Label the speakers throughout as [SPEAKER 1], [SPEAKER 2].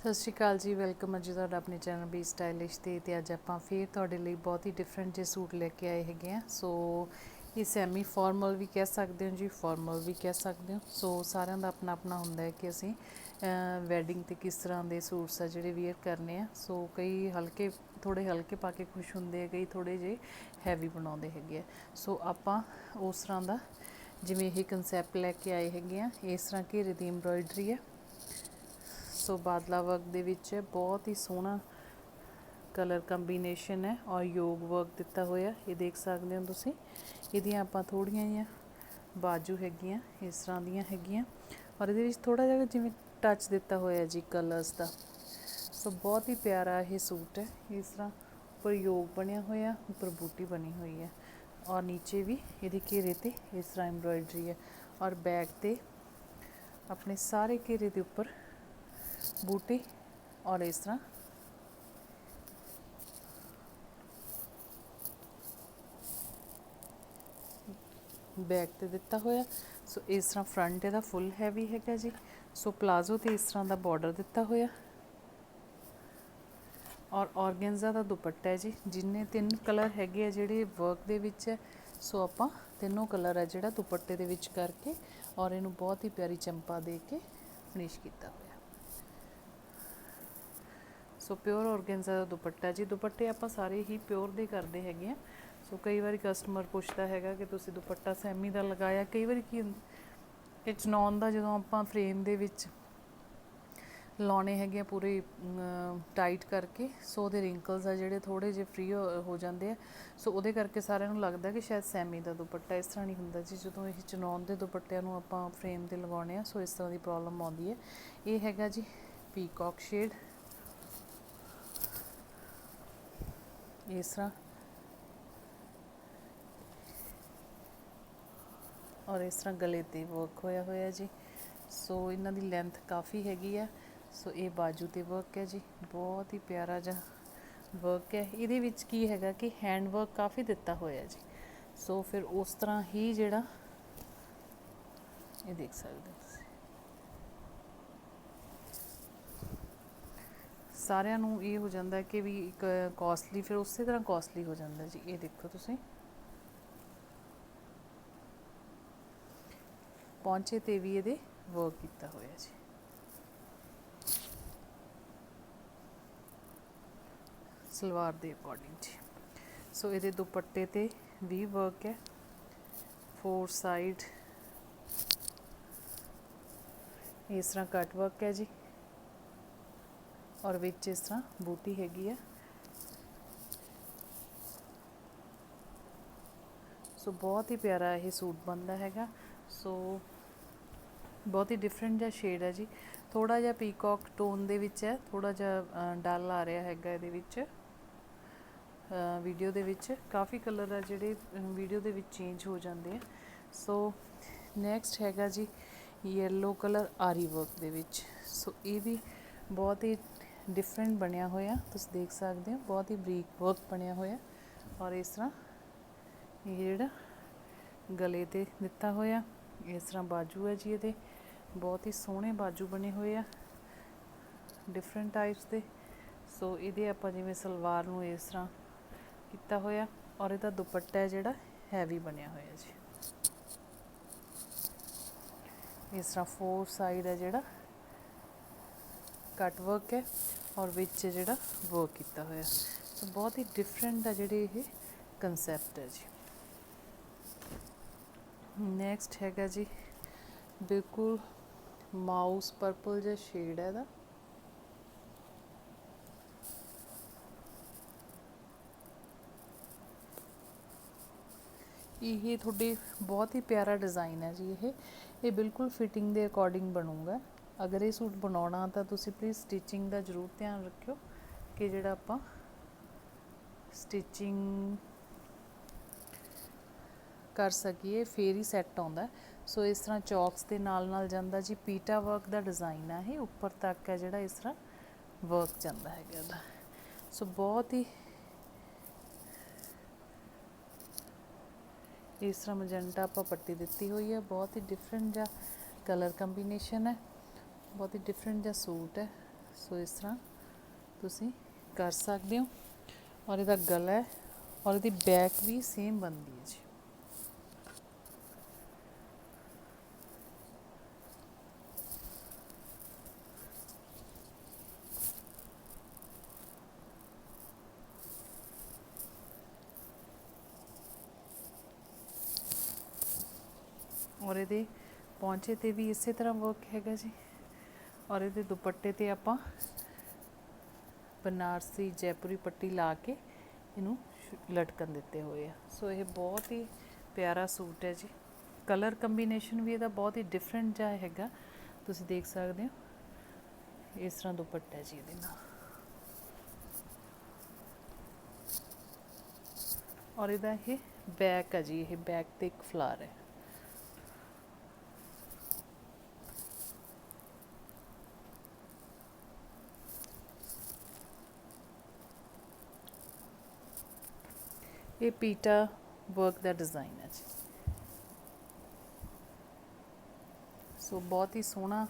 [SPEAKER 1] ਸਤਿ ਸ਼੍ਰੀ ਅਕਾਲ ਜੀ, ਵੈਲਕਮ ਹੈ ਜੀ ਤੁਹਾਡਾ ਆਪਣੇ ਚੈਨਲ ਬੀ ਸਟਾਈਲਿਸ਼ ਤੇ ਤੇ ਅੱਜ ਆਪਾਂ ਫੇਰ ਤੁਹਾਡੇ ਲਈ ਬਹੁਤ ਹੀ ਡਿਫਰੈਂਟ ਜਿਹੇ ਸੂਟ ਲੈ ਕੇ ਆਏ ਹੈਗੇ ਆ। ਸੋ ਇਹ ਸੈਮੀ ਫਾਰਮਲ ਵੀ ਕਹਿ ਸਕਦੇ ਹੋ ਜੀ ਫਾਰਮਲ ਵੀ ਕਹਿ ਸਕਦੇ ਹੋ। ਸੋ ਸਾਰਿਆਂ ਦਾ ਆਪਣਾ ਆਪਣਾ ਹੁੰਦਾ ਹੈ ਕਿ ਅਸੀਂ ਵੈਡਿੰਗ ਤੇ ਕਿਸ ਤਰ੍ਹਾਂ ਦੇ ਸੂਟਸ ਆ ਜਿਹੜੇ ਵੇਅਰ ਕਰਨੇ ਆ। ਸੋ ਕਈ ਹਲਕੇ ਥੋੜੇ ਹਲਕੇ ਪਾ ਕੇ ਖੁਸ਼ ਹੁੰਦੇ ਆ, ਕਈ ਥੋੜੇ ਜੇ ਹੈਵੀ ਬਣਾਉਂਦੇ ਹੈਗੇ ਆ। ਸੋ ਆਪਾਂ ਉਸ ਤਰ੍ਹਾਂ ਦਾ ਜਿਵੇਂ ਇਹ ਕਨਸੈਪਟ ਲੈ ਕੇ ਆਏ ਹੈਗੇ ਆ। ਇਸ ਤਰ੍ਹਾਂ ਘੇਰੇ ਦੀ ਐਮਬ੍ਰੋਇਡਰੀ ਹੈ। ਸੋ ਬਾਦਲਾ ਵਰਕ ਦੇ ਵਿੱਚ ਹੈ, ਬਹੁਤ ਹੀ ਸੋਹਣਾ ਕਲਰ ਕੰਬੀਨੇਸ਼ਨ ਹੈ ਔਰ ਯੋਗ ਵਰਕ ਦਿੱਤਾ ਹੋਇਆ ਇਹ ਦੇਖ ਸਕਦੇ ਹੋ ਤੁਸੀਂ। ਇਹਦੀਆਂ ਆਪਾਂ ਥੋੜੀਆਂ ਜਿਹੀਆਂ ਬਾਜੂ ਹੈਗੀਆਂ ਇਸ ਤਰ੍ਹਾਂ ਦੀਆਂ ਹੈਗੀਆਂ। ਔਰ ਇਹਦੇ ਵਿੱਚ ਥੋੜਾ ਜਿਹਾ ਜਿਵੇਂ ਟੱਚ ਦਿੱਤਾ ਹੋਇਆ ਜੀ ਕਲਰਸ ਦਾ। ਸੋ ਬਹੁਤ ਹੀ ਪਿਆਰਾ ਇਹ ਸੂਟ ਹੈ। ਇਸ ਤਰ੍ਹਾਂ ਉੱਪਰ ਯੋਗ ਬਣਿਆ ਹੋਇਆ ਉੱਪਰ ਬੂਟੀ ਬਣੀ ਹੋਈ ਹੈ। ਔਰ ਨੀਚੇ ਵੀ ਇਹਦੇ ਘੇਰੇ ਤੇ ਇਸ ਤਰ੍ਹਾਂ ਐਮਬ੍ਰੋਇਡਰੀ ਹੈ। ਔਰ ਬੈਕ ਤੇ ਆਪਣੇ ਸਾਰੇ ਘੇਰੇ ਦੇ ਉੱਪਰ ਬੂਟੀ ਔਰ ਇਸ ਤਰ੍ਹਾਂ। ਬੈਕ ਤੇ ਦਿੱਤਾ ਹੋਇਆ। ਸੋ ਇਸ ਤਰ੍ਹਾਂ ਫਰੰਟ ਇਹਦਾ ਫੁੱਲ ਹੈਵੀ ਹੈਗਾ ਜੀ। ਸੋ ਪਲਾਜ਼ੋ ਤੇ ਇਸ ਤਰ੍ਹਾਂ ਦਾ ਬਾਰਡਰ ਦਿੱਤਾ ਹੋਇਆ। ਔਰ ਔਰਗੈਂਜ਼ਾ ਦਾ ਦੁਪੱਟਾ ਹੈ ਜੀ। ਜਿੰਨੇ ਤਿੰਨ ਕਲਰ ਹੈਗੇ ਆ ਜਿਹੜੇ ਵਰਕ ਦੇ ਵਿੱਚ ਹੈ, ਸੋ ਆਪਾਂ ਤਿੰਨੋਂ ਕਲਰ ਹੈ ਜਿਹੜਾ ਦੁਪੱਟੇ ਦੇ ਵਿੱਚ ਕਰਕੇ ਔਰ ਇਹਨੂੰ ਬਹੁਤ ਹੀ ਪਿਆਰੀ ਚੰਪਾ ਦੇ ਕੇ ਫਿਨਿਸ਼ ਕੀਤਾ ਹੋਇਆ। ਸੋ ਪਿਓਰ ਔਰਗੈਂਜ਼ਾ ਦਾ ਦੁਪੱਟਾ ਜੀ ਦੁਪੱਟੇ ਆਪਾਂ ਸਾਰੇ ਹੀ ਪਿਓਰ ਦੇ ਕਰਦੇ ਹੈਗੇ ਆ ਸੋ ਕਈ ਵਾਰੀ ਕਸਟਮਰ ਪੁੱਛਦਾ ਹੈਗਾ ਕਿ ਤੁਸੀਂ ਦੁਪੱਟਾ ਸੈਮੀ ਦਾ ਲਗਾਇਆ। ਕਈ ਵਾਰੀ ਕੀ ਹੁੰਦਾ, ਇਹ ਚਨੌਨ ਦਾ ਜਦੋਂ ਆਪਾਂ ਫਰੇਮ ਦੇ ਵਿੱਚ ਲਾਉਣੇ ਹੈਗੇ ਆ ਪੂਰੇ ਟਾਈਟ ਕਰਕੇ ਸੋ ਉਹਦੇ ਰਿੰਕਲਸ ਆ ਜਿਹੜੇ ਥੋੜੇ ਜਿਹੇ ਫ੍ਰੀ ਹੋ ਜਾਂਦੇ ਆ। ਸੋ ਉਹਦੇ ਕਰਕੇ ਸਾਰਿਆਂ ਨੂੰ ਲੱਗਦਾ ਕਿ ਸ਼ਾਇਦ ਸੈਮੀ ਦਾ ਦੁਪੱਟਾ ਇਸ ਤਰ੍ਹਾਂ ਨਹੀਂ ਹੁੰਦਾ ਜੀ। ਜਦੋਂ ਇਹ ਚਨੌਨ ਦੇ ਦੁਪੱਟਿਆਂ ਨੂੰ ਆਪਾਂ ਫਰੇਮ ਤੇ ਲਗਾਉਣੇ ਆ ਸੋ ਇਸ ਤਰ੍ਹਾਂ ਦੀ ਪ੍ਰੋਬਲਮ ਆਉਂਦੀ ਹੈ। ਇਹ ਹੈਗਾ ਜੀ ਪੀਕੌਕ ਸ਼ੇਡ ਇਸ ਤਰ੍ਹਾਂ। ਔਰ ਇਸ ਤਰ੍ਹਾਂ ਗਲੇ ਤੇ ਵਰਕ ਹੋਇਆ ਹੋਇਆ ਜੀ। ਸੋ ਇਹਨਾਂ ਦੀ ਲੈਂਥ ਕਾਫੀ ਹੈਗੀ ਆ। ਸੋ ਇਹ ਬਾਜੂ ਤੇ ਵਰਕ ਹੈ ਜੀ। ਬਹੁਤ ਹੀ ਪਿਆਰਾ ਜਿਹਾ ਵਰਕ ਹੈ। ਇਹਦੇ ਵਿੱਚ ਕੀ ਹੈਗਾ ਕਿ ਹੈਂਡ ਵਰਕ ਕਾਫੀ ਦਿੱਤਾ ਹੋਇਆ ਜੀ। ਸੋ ਫਿਰ ਉਸ ਤਰ੍ਹਾਂ ਹੀ ਜਿਹੜਾ ਇਹ ਦੇਖ ਸਕਦੇ ਹੋ ਸਾਰਿਆਂ ਨੂੰ ਇਹ ਹੋ ਜਾਂਦਾ ਕਿ ਵੀ ਇੱਕ ਕਾਸਟਲੀ ਫਿਰ ਉਸੇ ਤਰ੍ਹਾਂ ਕਾਸਟਲੀ ਹੋ ਜਾਂਦਾ ਜੀ। ਇਹ ਦੇਖੋ ਤੁਸੀਂ। ਪਹੁੰਚੇ ਤੇ ਵੀ ਇਹਦੇ ਵਰਕ ਕੀਤਾ ਹੋਇਆ ਜੀ। ਸਲਵਾਰ ਦੇ ਅਕੋਰਡਿੰਗ ਜੀ। ਸੋ ਇਹਦੇ ਦੁਪੱਟੇ ਤੇ ਵੀ ਵਰਕ ਹੈ। ਫੋਰ ਸਾਈਡ ਇਸ ਤਰ੍ਹਾਂ ਕੱਟ ਵਰਕ ਹੈ ਜੀ। ਔਰ ਵਿੱਚ ਇਸ ਤਰ੍ਹਾਂ ਬੂਟੀ ਹੈਗੀ ਆ। ਸੋ ਬਹੁਤ ਹੀ ਪਿਆਰਾ ਇਹ ਸੂਟ ਬਣਦਾ ਹੈਗਾ। ਸੋ ਬਹੁਤ ਹੀ ਡਿਫਰੈਂਟ ਜਿਹਾ ਸ਼ੇਡ ਹੈ ਜੀ। ਥੋੜਾ ਜਿਹਾ ਪੀਕੌਕ ਟੋਨ ਦੇ ਵਿੱਚ ਹੈ ਥੋੜਾ ਜਿਹਾ ਡਲ ਆ ਰਿਹਾ ਹੈਗਾ ਇਹਦੇ ਵਿੱਚ। ਵੀਡੀਓ ਦੇ ਵਿੱਚ। ਕਾਫੀ ਕਲਰ ਆ ਜਿਹੜੇ ਵੀਡੀਓ ਦੇ ਵਿੱਚ ਚੇਂਜ ਹੋ ਜਾਂਦੇ ਆ। ਸੋ ਨੈਕਸਟ ਹੈਗਾ ਜੀ ਯੈਲੋ ਕਲਰ ਆਰੀ ਵਰਕ ਦੇ ਵਿੱਚ। ਸੋ ਇਹ ਵੀ ਬਹੁਤ ਹੀ ਡਿਫਰੈਂਟ ਬਣਿਆ ਹੋਇਆ। ਤੁਸੀਂ ਦੇਖ ਸਕਦੇ ਹੋ, ਬਹੁਤ ਹੀ ਬਰੀਕ ਵਰਕ ਬਣਿਆ ਹੋਇਆ। ਔਰ ਇਸ ਤਰ੍ਹਾਂ ਇਹ ਜਿਹੜਾ ਗਲੇ ਤੇ ਦਿੱਤਾ ਹੋਇਆ, ਇਸ ਤਰ੍ਹਾਂ ਬਾਜੂ ਹੈ ਜੀ ਇਹਦੇ। ਬਹੁਤ ਹੀ ਸੋਹਣੇ ਬਾਜੂ ਬਣੇ ਹੋਏ ਆ ਡਿਫਰੈਂਟ ਟਾਈਪਸ ਦੇ। ਸੋ ਇਹਦੇ ਆਪਾਂ ਜਿਵੇਂ ਸਲਵਾਰ ਨੂੰ ਇਸ ਤਰ੍ਹਾਂ ਕੀਤਾ ਹੋਇਆ ਔਰ ਇਹਦਾ ਦੁਪੱਟਾ ਹੈ ਜਿਹੜਾ ਹੈਵੀ ਬਣਿਆ ਹੋਇਆ ਜੀ। ਇਸ ਤਰ੍ਹਾਂ ਫੋਰ ਸਾਈਡ ਹੈ ਜਿਹੜਾ। ਕੱਟ ਵਰਕ ਹੈ ਔਰ ਵਿੱਚ ਜਿਹੜਾ ਵਰਕ ਕੀਤਾ ਹੋਇਆ। ਸੋ ਬਹੁਤ ਹੀ ਡਿਫਰੈਂਟ ਆ ਜਿਹੜੇ ਇਹ ਕਨਸੈਪਟ ਹੈ ਜੀ। ਨੈਕਸਟ ਹੈਗਾ ਜੀ, ਬਿਲਕੁਲ ਮਾਊਸ ਪਰਪਲ ਜਿਹਾ ਸ਼ੇਡ ਹੈ ਇਹਦਾ। ਇਹ ਤੁਹਾਡੇ ਬਹੁਤ ਹੀ ਪਿਆਰਾ ਡਿਜ਼ਾਈਨ ਹੈ ਜੀ ਇਹ। ਇਹ ਬਿਲਕੁਲ ਫਿਟਿੰਗ ਦੇ ਅਕੋਰਡਿੰਗ ਬਣੂਗਾ। ਅਗਰ ਇਹ ਸੂਟ ਬਣਾਉਣਾ ਤਾਂ ਤੁਸੀਂ ਪਲੀਜ਼ ਸਟਿਚਿੰਗ ਦਾ ਜ਼ਰੂਰ ਧਿਆਨ ਰੱਖਿਓ ਕਿ ਜਿਹੜਾ ਆਪਾਂ ਸਟਿਚਿੰਗ ਕਰ ਸਕੀਏ ਫੇਰ ਹੀ ਸੈੱਟ ਆਉਂਦਾ ਸੋ ਇਸ ਤਰ੍ਹਾਂ ਚੌਕਸ ਦੇ ਨਾਲ ਨਾਲ ਜਾਂਦਾ ਜੀ, ਪੀਟਾ ਵਰਕ ਦਾ ਡਿਜ਼ਾਈਨ ਆ ਇਹ, ਉੱਪਰ ਤੱਕ ਹੈ ਜਿਹੜਾ ਇਸ ਤਰ੍ਹਾਂ ਵਰਕ ਜਾਂਦਾ ਹੈਗਾ ਇਹਦਾ। ਸੋ ਬਹੁਤ ਹੀ ਇਸ ਤਰ੍ਹਾਂ ਮਜੰਟਾ ਆਪਾਂ ਪੱਟੀ ਦਿੱਤੀ ਹੋਈ ਹੈ, ਬਹੁਤ ਹੀ ਡਿਫਰੈਂਟ ਜਿਹਾ ਕਲਰ ਕੰਬੀਨੇਸ਼ਨ ਹੈ। ਬਹੁਤ ਹੀ ਡਿਫਰੈਂਟ ਜਿਹਾ ਸੂਟ ਹੈ। ਸੋ ਇਸ ਤਰ੍ਹਾਂ ਤੁਸੀਂ ਕਰ ਸਕਦੇ ਹੋ। ਔਰ ਇਹਦਾ ਗਲਾ ਹੈ ਔਰ ਇਹਦੀ ਬੈਕ ਵੀ ਸੇਮ ਬਣਦੀ ਹੈ ਜੀ। ਔਰ ਇਹਦੇ ਪੌਂਚੇ ਤੇ ਵੀ ਇਸੇ ਤਰ੍ਹਾਂ ਵਰਕ ਹੈਗਾ ਜੀ। ਔਰ ਇਹਦੇ ਦੁਪੱਟੇ ਤੇ ਆਪਾਂ ਬਨਾਰਸੀ ਜੈਪੁਰੀ ਪੱਟੀ ਲਾ ਕੇ ਇਹਨੂੰ ਲਟਕਣ ਦਿੱਤੇ ਹੋਏ ਆ। ਸੋ ਇਹ ਬਹੁਤ ਹੀ ਪਿਆਰਾ ਸੂਟ ਹੈ ਜੀ। ਕਲਰ ਕੰਬੀਨੇਸ਼ਨ ਵੀ ਇਹਦਾ ਬਹੁਤ ਹੀ ਡਿਫਰੈਂਟ ਜਿਹਾ ਹੈਗਾ। ਤੁਸੀਂ ਦੇਖ ਸਕਦੇ ਹੋ, ਇਸ ਤਰ੍ਹਾਂ ਦੁਪੱਟਾ ਹੈ ਜੀ ਇਹਦੇ ਨਾਲ। ਔਰ ਇਹਦਾ ਇਹ ਬੈਕ ਹੈ ਜੀ, ਇਹ ਬੈਕ ਤੇ ਇੱਕ ਫਲਾਰ ਹੈ। ਇਹ ਪੀਟਾ ਵਰਕ ਦਾ ਡਿਜ਼ਾਈਨ ਹੈ ਜੀ। ਸੋ ਬਹੁਤ ਹੀ ਸੋਹਣਾ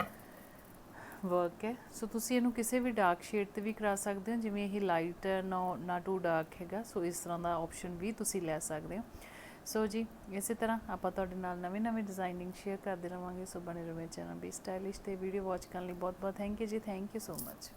[SPEAKER 1] ਵਰਕ ਹੈ। ਸੋ ਤੁਸੀਂ ਇਹਨੂੰ ਕਿਸੇ ਵੀ ਡਾਰਕ ਸ਼ੇਡ ਤੇ ਵੀ ਕਰਾ ਸਕਦੇ ਹੋ, ਜਿਵੇਂ ਇਹ ਲਾਈਟ ਹੈ, ਨਾ ਨਾ ਟੂ ਡਾਰਕ ਹੈਗਾ। ਸੋ ਇਸ ਤਰ੍ਹਾਂ ਦਾ ਆਪਸ਼ਨ ਵੀ ਤੁਸੀਂ ਲੈ ਸਕਦੇ ਹੋ। ਸੋ ਜੀ, ਇਸੇ ਤਰ੍ਹਾਂ ਆਪਾਂ ਤੁਹਾਡੇ ਨਾਲ ਨਵੇਂ ਨਵੇਂ ਡਿਜ਼ਾਈਨਿੰਗ ਸ਼ੇਅਰ ਕਰਦੇ ਰਵਾਂਗੇ। ਸੋ ਬਣੇ ਰਹੋ ਮੇਰੇ ਚੈਨਲ ਵੀ ਸਟਾਈਲਿਸ਼ ਤੇ ਵੀਡੀਓ ਵਾਚ ਕਰਨ ਲਈ ਬਹੁਤ ਬਹੁਤ ਥੈਂਕ ਯੂ ਜੀ। Thank you so much